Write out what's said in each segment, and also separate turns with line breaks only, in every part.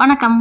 வணக்கம்.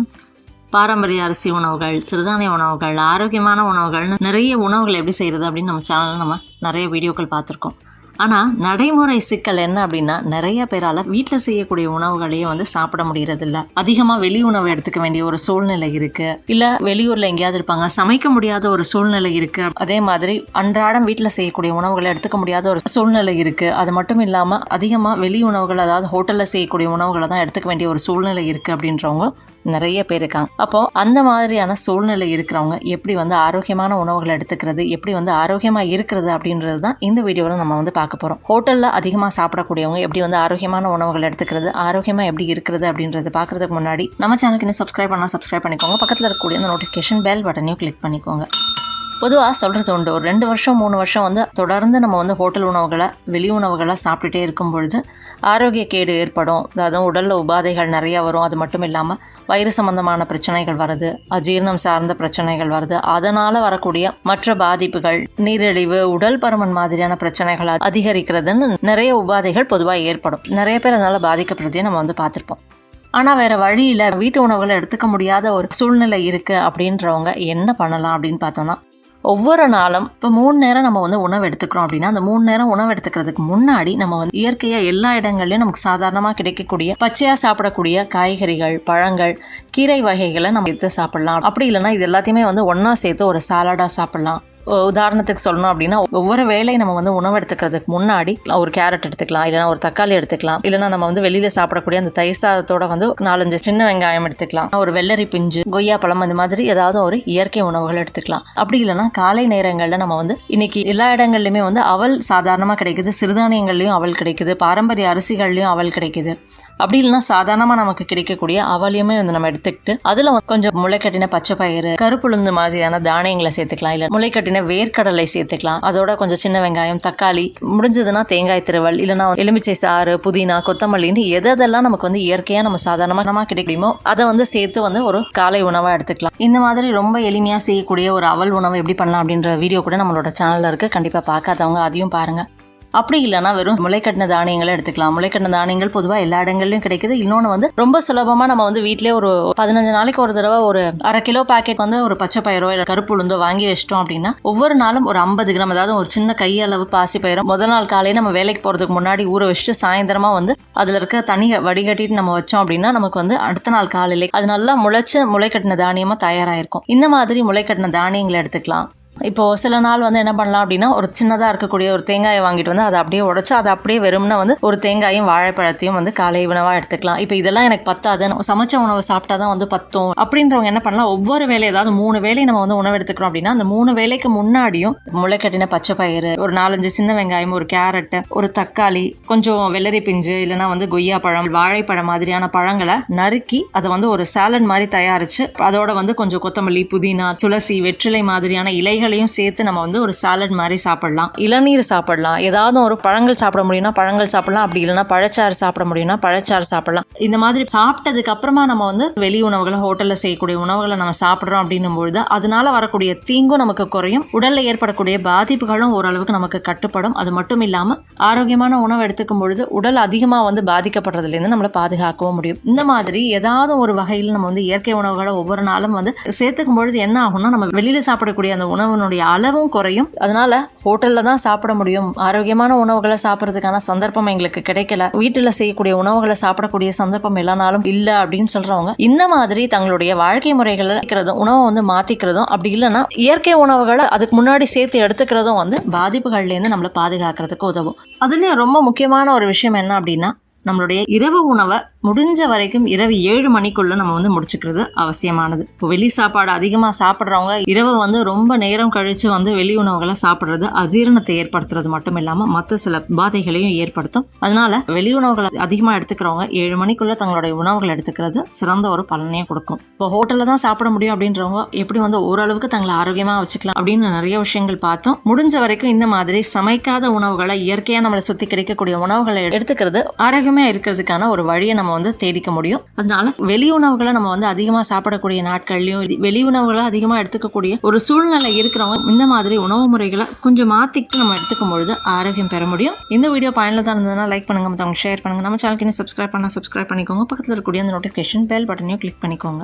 பாரம்பரிய அரிசி உணவுகள் சிறுதானிய உணவுகள் ஆரோக்கியமான உணவுகள்னு நிறைய உணவுகள் எப்படி செய்கிறது அப்படின்னு நம்ம சேனலில் நம்ம நிறைய வீடியோக்கள் பார்த்துருக்கோம். ஆனால் நடைமுறை சிக்கல் என்ன அப்படின்னா நிறைய பேரால் வீட்டில் செய்யக்கூடிய உணவுகளையே வந்து சாப்பிட முடியறதில்ல. அதிகமாக வெளி உணவு எடுத்துக்க வேண்டிய ஒரு சூழ்நிலை இருக்கு. இல்லை வெளியூரில் எங்கேயாவது இருப்பாங்க சமைக்க முடியாத ஒரு சூழ்நிலை இருக்கு. அதே மாதிரி அன்றாடம் வீட்டில் செய்யக்கூடிய உணவுகளை எடுத்துக்க முடியாத ஒரு சூழ்நிலை இருக்கு. அது மட்டும் இல்லாமல் அதிகமாக வெளி உணவுகள் அதாவது ஹோட்டலில் செய்யக்கூடிய உணவுகளை தான் எடுத்துக்க வேண்டிய ஒரு சூழ்நிலை இருக்கு அப்படின்றவங்க நிறைய பேர் இருக்காங்க. அப்போ அந்த மாதிரியான சூழ்நிலை இருக்கிறவங்க எப்படி வந்து ஆரோக்கியமான உணவுகளை எடுத்துக்கிறது எப்படி வந்து ஆரோக்கியமா இருக்கிறது அப்படின்றது தான் இந்த வீடியோவில் நம்ம வந்து பார்க்க போறோம். ஹோட்டல்ல அதிகமாக சாப்பிடக்கூடியவங்க எப்படி வந்து ஆரோக்கியமான உணவுகள் எடுத்துக்கிறது ஆரோக்கியமா எப்படி இருக்கிறது அப்படின்றது பார்க்குறதுக்கு முன்னாடி நம்ம சேனலுக்கு இன்னும் சப்ஸ்கிரைப் பண்ணா சப்ஸ்கிரைப் பண்ணிக்கோங்க. பக்கத்தில் இருக்கக்கூடிய அந்த நோட்டிஃபிகேஷன் பெல் பட்டனையும் கிளிக் பண்ணிக்கோங்க. பொதுவாக சொல்கிறது உண்டு. ஒரு ரெண்டு வருஷம் மூணு வருஷம் வந்து தொடர்ந்து நம்ம வந்து ஹோட்டல் உணவுகளை வெளி உணவுகளை சாப்பிட்டுட்டே இருக்கும் பொழுது ஆரோக்கிய கேடு ஏற்படும். அதாவது உடலில் உபாதைகள் நிறையா வரும். அது மட்டும் இல்லாமல் வயிறு சம்பந்தமான பிரச்சனைகள் வருது. அஜீரணம் சார்ந்த பிரச்சனைகள் வருது. அதனால் வரக்கூடிய மற்ற பாதிப்புகள் நீரிழிவு உடல் பருமன் மாதிரியான பிரச்சனைகள் அதிகரிக்கிறதுன்னு நிறைய உபாதைகள் பொதுவாக ஏற்படும். நிறைய பேர் அதனால் பாதிக்கப்படுறதையும் நம்ம வந்து பார்த்துருப்போம். ஆனால் வேறு வழியில் வீட்டு உணவுகளை எடுத்துக்க முடியாத ஒரு சூழ்நிலை இருக்குது அப்படின்றவங்க என்ன பண்ணலாம் அப்படின்னு பார்த்தோம்னா ஒவ்வொரு நாளும் இப்போ மூணு நேரம் நம்ம வந்து உணவு எடுத்துக்கிறோம் அப்படின்னா அந்த மூணு நேரம் உணவு எடுத்துக்கிறதுக்கு முன்னாடி நம்ம வந்து இயற்கையாக எல்லா இடங்கள்லையும் நமக்கு சாதாரணமாக கிடைக்கக்கூடிய பச்சையாக சாப்பிடக்கூடிய காய்கறிகள் பழங்கள் கீரை வகைகளை நம்ம எடுத்து சாப்பிடலாம். அப்படி இல்லைன்னா இது எல்லாத்தையுமே வந்து ஒன்றா சேர்த்து ஒரு சாலடாக சாப்பிடலாம். உதாரணத்துக்கு சொல்லணும் அப்படின்னா ஒவ்வொரு வேலையும் நம்ம வந்து உணவு எடுத்துக்கிறதுக்கு முன்னாடி ஒரு கேரட் எடுத்துக்கலாம் இல்லைன்னா ஒரு தக்காளி எடுத்துக்கலாம் இல்லைன்னா நம்ம வந்து வெளியில சாப்பிடக்கூடிய அந்த தயிர் சாதத்தோட வந்து நாலஞ்சு சின்ன வெங்காயம் எடுத்துக்கலாம். ஒரு வெள்ளரி பிஞ்சு கொய்யா பழம் அந்த மாதிரி ஏதாவது ஒரு இயற்கை உணவுகள் எடுத்துக்கலாம். அப்படி இல்லைன்னா காலை நேரங்களில் நம்ம வந்து இன்னைக்கு எல்லா இடங்கள்லையுமே வந்து அவல் சாதாரணமாக கிடைக்குது சிறுதானியங்கள்லையும் அவல் கிடைக்குது பாரம்பரிய அரிசிகள்லையும் அவல் கிடைக்குது. அப்படி இல்லைன்னா சாதாரணமாக நமக்கு கிடைக்கக்கூடிய அவலையுமே வந்து நம்ம எடுத்துக்கிட்டு அதில் வந்து கொஞ்சம் முளைக்கட்டின பச்சை பயிறு கருப்புளுந்து மாதிரியான தானியங்களை சேர்த்துக்கலாம் இல்லை முளைக்கட்டின வேர்க்கடலை சேர்த்துக்கலாம். அதோட கொஞ்சம் சின்ன வெங்காயம் தக்காளி முடிஞ்சதுன்னா தேங்காய் திருவல் இல்லைன்னா எலுமிச்சை சாறு புதினா கொத்தமல்லின்னு எது எதெல்லாம் நமக்கு வந்து இயற்கையாக நம்ம சாதாரணமாக கிடைக்குமோ அதை வந்து சேர்த்து வந்து ஒரு காலை உணவாக எடுத்துக்கலாம். இந்த மாதிரி ரொம்ப எளிமையாக செய்யக்கூடிய ஒரு அவல் உணவை எப்படி பண்ணலாம் அப்படின்ற வீடியோ கூட நம்மளோட சேனலில் இருக்குது கண்டிப்பாக பார்க்காதவங்க அதையும் பாருங்கள் அப்படி இல்லைன்னா வெறும் முளைக்கட்டின தானியங்களை எடுத்துக்கலாம். முளைக்கட்டின தானியங்கள் பொதுவாக எல்லா இடங்கள்லையும் கிடைக்குது. இன்னொன்று வந்து ரொம்ப சுலபமாக நம்ம வந்து வீட்டிலே ஒரு பதினஞ்சு நாளைக்கு ஒரு தடவை ஒரு அரை கிலோ பாக்கெட் வந்து ஒரு பச்சை பயிரோ இல்லை கருப்பு உளுந்தோ வாங்கி வச்சிட்டோம் அப்படின்னா ஒவ்வொரு நாளும் ஒரு ஐம்பது கிராம் அதாவது ஒரு சின்ன கையளவு பாசி பயிரோ முதல் நாள் காலையில் நம்ம வேலைக்கு போகிறதுக்கு முன்னாடி ஊற வச்சுட்டு சாயந்தரமாக வந்து அதில் இருக்க தனி வடிகட்டிட்டு நம்ம வச்சோம் அப்படின்னா நமக்கு வந்து அடுத்த நாள் காலையிலே அது நல்லா முளைச்சு முளைக்கட்டின தானியமாக தயாராகிருக்கும் இந்த மாதிரி முளைக்கட்டின தானியங்களை எடுத்துக்கலாம். இப்போ சில நாள் வந்து என்ன பண்ணலாம் அப்படின்னா ஒரு சின்னதாக இருக்கக்கூடிய ஒரு தேங்காயை வாங்கிட்டு வந்து அதை அப்படியே உடைச்சு அதை அப்படியே வெறும்னா வந்து ஒரு தேங்காயும் வாழைப்பழத்தையும் வந்து காலை உணவாக எடுத்துக்கலாம். இப்போ இதெல்லாம் எனக்கு பத்தாது. சமைச்ச உணவு சாப்பிட்டா தான் வந்து பத்தும். அப்படின்றவங்க என்ன பண்ணலாம்? ஒவ்வொரு வேலை ஏதாவது மூணு வேலையை நம்ம வந்து உணவு எடுத்துக்கிறோம் அப்படின்னா அந்த மூணு வேலைக்கு முன்னாடியும் முளைக்கட்டின பச்சை பயிறு ஒரு நாலஞ்சு சின்ன வெங்காயம் ஒரு கேரட்டு ஒரு தக்காளி கொஞ்சம் வெள்ளரி பிஞ்சு இல்லைன்னா வந்து கொய்யா பழம் வாழைப்பழம் மாதிரியான பழங்களை நறுக்கி அதை வந்து ஒரு சாலட் மாதிரி தயாரித்து அதோட வந்து கொஞ்சம் கொத்தமல்லி புதினா துளசி வெற்றிலை மாதிரியான இலைகள் இலைகளையும் சேர்த்து நம்ம வந்து ஒரு சாலட் மாதிரி சாப்பிடலாம். இளநீர் சாப்பிடலாம். ஏதாவது ஒரு பழங்கள் சாப்பிட முடியும்னா பழங்கள் சாப்பிடலாம். அப்படி இல்லைன்னா பழச்சாறு சாப்பிட முடியும்னா பழச்சாறு சாப்பிடலாம். இந்த மாதிரி சாப்பிட்டதுக்கு அப்புறமா நம்ம வந்து வெளி உணவுகளை ஹோட்டலில் செய்யக்கூடிய உணவுகளை நம்ம சாப்பிட்றோம் அப்படின்னும் பொழுது அதனால வரக்கூடிய தீங்கும் நமக்கு குறையும். உடல்ல ஏற்படக்கூடிய பாதிப்புகளும் ஓரளவுக்கு நமக்கு கட்டுப்படும். அது மட்டும் இல்லாம ஆரோக்கியமான உணவு எடுத்துக்கும் பொழுது உடல் அதிகமா வந்து பாதிக்கப்படுறதுலேருந்து நம்மளை பாதுகாக்கவும் முடியும். இந்த மாதிரி ஏதாவது ஒரு வகையில் நம்ம வந்து இயற்கை உணவுகளை ஒவ்வொரு நாளும் வந்து சேர்த்துக்கும் பொழுது என்ன ஆகும்னா நம்ம வெளியில சாப்பிடக்கூடிய அந்த உணவுனுடைய அளவும் குறையும். அதனால ஹோட்டல்ல தான் சாப்பிட முடியும். ஆரோக்கியமான உணவுகளை சாப்பிட்றதுக்கான சந்தர்ப்பம் எங்களுக்கு கிடைக்கல. வீட்டில் செய்யக்கூடிய உணவுகளை சாப்பிடக்கூடிய சந்தர்ப்பம் எல்லா நாளும் இல்லை அப்படின்னு சொல்றவங்க இந்த மாதிரி தங்களுடைய வாழ்க்கை முறைகளை இருக்கிறதும் உணவை வந்து மாத்திக்கிறதும் அப்படி இல்லைன்னா இயற்கை உணவுகளை அதுக்கு முன்னாடி சேர்த்து எடுத்துக்கிறதும் வந்து பாதிப்புகள்லேருந்து நம்மளை பாதுகாக்கிறதுக்கு உதவும். அதுலயும் ரொம்ப முக்கியமான ஒரு விஷயம் என்ன அப்படின்னா நம்மளுடைய இரவு உணவை முடிஞ்ச வரைக்கும் இரவு ஏழு மணிக்குள்ள நம்ம வந்து முடிச்சுக்கிறது அவசியமானது. இப்போ வெளி சாப்பாடு அதிகமாக சாப்பிட்றவங்க இரவு வந்து ரொம்ப நேரம் கழித்து வந்து வெளி உணவுகளை சாப்பிட்றது அஜீரணத்தை ஏற்படுத்துறது மட்டும் இல்லாமல் மற்ற சில பாதைகளையும் ஏற்படுத்தும். அதனால வெளி உணவுகளை அதிகமாக எடுத்துக்கிறவங்க ஏழு மணிக்குள்ள தங்களுடைய உணவுகளை எடுத்துக்கிறது சிறந்த ஒரு பலனையும் கொடுக்கும். இப்போ ஹோட்டலில் தான் சாப்பிட முடியும் அப்படின்றவங்க எப்படி வந்து ஓரளவுக்கு தங்களை ஆரோக்கியமாக வச்சுக்கலாம் அப்படின்னு நிறைய விஷயங்கள் பார்த்தோம். முடிஞ்ச வரைக்கும் இந்த மாதிரி சமைக்காத உணவுகளை இயற்கையாக நம்மளை சுற்றி கிடைக்கக்கூடிய உணவுகளை எடுத்துக்கிறது ஆரோக்கியம் ஆரோக்கியமாக இருக்கிறதுக்கான ஒரு வழியை நம்ம வந்து தேடிக்க முடியும். அதனால வெளி உணவுகளை நம்ம வந்து அதிகமாக சாப்பிடக்கூடிய நாட்கள்லையும் வெளி உணவுகளை அதிகமாக எடுத்துக்கக்கூடிய ஒரு சூழ்நிலை இருக்கிறவங்க இந்த மாதிரி உணவு முறைகளை கொஞ்சம் மாற்றிக்கிட்டு நம்ம எடுத்துக்கும் பொழுது ஆரோக்கியம் பெற முடியும். இந்த வீடியோ பயனில் தான் இருந்ததுன்னா லைக் பண்ணுங்க மற்றவங்க ஷேர் பண்ணுங்க. நம்ம சேனலுக்கு இன்னும் சப்ஸ்கிரைப் பண்ணால் சப்ஸ்கிரைப் பண்ணிக்கோங்க. பக்கத்தில் இருக்கக்கூடிய அந்த நோட்டிஃபிகேஷன் பெல் பட்டனையும் கிளிக் பண்ணிக்கோங்க.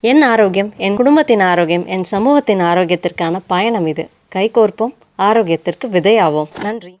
என் ஆரோக்கியம் என் குடும்பத்தின் ஆரோக்கியம் என் சமூகத்தின் ஆரோக்கியத்திற்கான பயணம் இது. கைகோர்ப்போம். ஆரோக்கியத்திற்கு விதையாவோம். நன்றி.